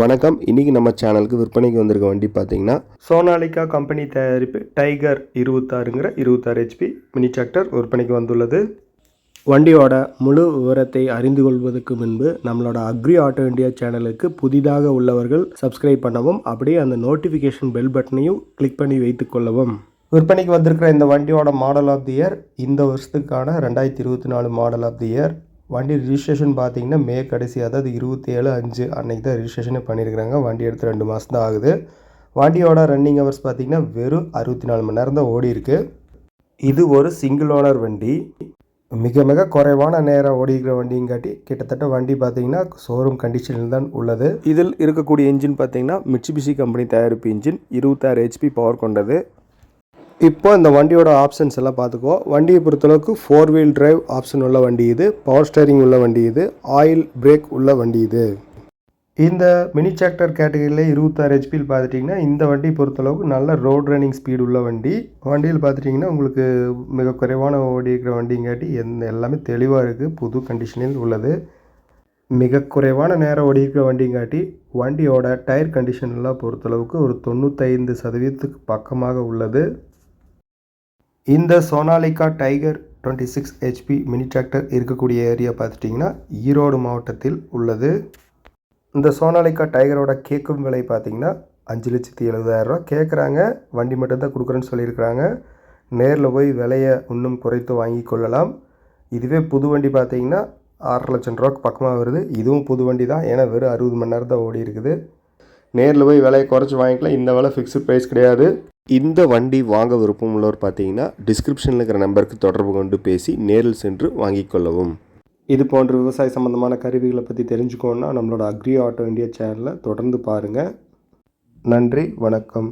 வணக்கம். இன்றைக்கி நம்ம சேனலுக்கு விற்பனைக்கு வந்திருக்க வண்டி பார்த்தீங்கன்னா சோனாலிகா கம்பெனி தயாரிப்பு டைகர் இருபத்தாறுங்கிற இருபத்தாறு ஹெச்பி மினி டிராக்டர் விற்பனைக்கு வந்துள்ளது. வண்டியோட முழு விவரத்தை அறிந்து கொள்வதற்கு முன்பு நம்மளோட அக்ரி ஆட்டோ இந்தியா சேனலுக்கு புதிதாக உள்ளவர்கள் சப்ஸ்கிரைப் பண்ணவும் அப்படியே அந்த நோட்டிஃபிகேஷன் பெல் பட்டனையும் கிளிக் பண்ணி வைத்துக் கொள்ளவும். விற்பனைக்கு வந்திருக்கிற இந்த வண்டியோட மாடல் ஆஃப் தி இயர் இந்த வருஷத்துக்கான ரெண்டாயிரத்தி இருபத்தி நாலு மாடல் ஆஃப் தி இயர் வண்டி ரிஜிஸ்ட்ரேஷன் பார்த்தீங்கன்னா மே கடைசி அதாவது இருபத்தி ஏழு அஞ்சு அன்னைக்கு தான் ரிஜிஸ்ட்ரேஷனே பண்ணியிருக்கிறாங்க. வண்டி எடுத்து ரெண்டு மாதம் தான் ஆகுது. வண்டியோட ரன்னிங் ஹவர்ஸ் பார்த்தீங்கன்னா வெறும் அறுபத்தி நாலு மணி நேரம் தான் ஓடி இருக்கு. இது ஒரு சிங்கிள் ஓனர் வண்டி. மிக மிக குறைவான நேரம் ஓடி இருக்கிற வண்டிங்காட்டி கிட்டத்தட்ட வண்டி பார்த்தீங்கன்னா ஷோரூம் கண்டிஷனில் தான் உள்ளது. இதில் இருக்கக்கூடிய இன்ஜின் பார்த்தீங்கன்னா மிட்சுபிஷி கம்பெனி தயாரிப்பு இன்ஜின் இருபத்தாறு ஹெச்பி பவர் கொண்டது. இப்போ இந்த வண்டியோட ஆப்ஷன்ஸ் எல்லாம் பார்த்துக்குவோம் வண்டியை பொறுத்தளவுக்கு ஃபோர் வீல் டிரைவ் ஆப்ஷன் உள்ள வண்டி இது பவர் ஸ்டேரிங் உள்ள வண்டி இது ஆயில் பிரேக் உள்ள வண்டி இது. இந்த மினி டிராக்டர் கேட்டகரியில் இருபத்தாறு ஹெச்பியில் பார்த்துட்டிங்கன்னா இந்த வண்டி பொறுத்தளவுக்கு நல்ல ரோட் ரன்னிங் ஸ்பீடு உள்ள வண்டி. வண்டியில் பார்த்துட்டிங்கன்னா உங்களுக்கு மிக குறைவான ஓடி இருக்கிற வண்டிங்காட்டி எந்த எல்லாமே தெளிவாக இருக்குது புது கண்டிஷனில் உள்ளது. மிக குறைவான நேரம் ஓடி இருக்கிற வண்டிங்காட்டி வண்டியோட டயர் கண்டிஷன்லாம் பொறுத்தளவுக்கு ஒரு தொண்ணூத்தைந்து சதவீதத்துக்கு பக்கமாக உள்ளது. இந்த Sonalika Tiger twenty six HP mini tractor இருக்கக்கூடிய ஏரியா பார்த்துட்டிங்கன்னா ஈரோடு மாவட்டத்தில் உள்ளது. இந்த சோனாலிகா டைகரோட கேட்கும் விலை பார்த்திங்கன்னா அஞ்சு லட்சத்தி எழுபதாயிரரூவா கேட்குறாங்க வண்டி மட்டும்தான் கொடுக்குறேன்னு சொல்லியிருக்கிறாங்க. நேரில் போய் விலையை இன்னும் குறைத்து வாங்கி கொள்ளலாம். இதுவே புது வண்டி பார்த்தீங்கன்னா ஆறு லட்சம் ரூபாய்க்கு பக்கமாக வருது. இதுவும் புது வண்டி தான் ஏன்னா வெறும் அறுபது மணி நேரம் தான் ஓடி இருக்குது நேரில் போய் விலையை குறைச்சி வாங்கிக்கலாம். இந்த விலை ஃபிக்ஸ்டு ப்ரைஸ் கிடையாது. இந்த வண்டி வாங்க விருப்பம் உள்ளவர் பார்த்தீங்கன்னா டிஸ்கிரிப்ஷனில் இருக்கிற நம்பருக்கு தொடர்பு கொண்டு பேசி நேரில் சென்று வாங்கிக் கொள்ளவும். இது போன்ற விவசாய சம்மந்தமான கருவிகளை பற்றி தெரிஞ்சுக்கோன்னா நம்மளோட அக்ரி ஆட்டோ இந்தியா சேனலில் தொடர்ந்து பாருங்கள் நன்றி வணக்கம்.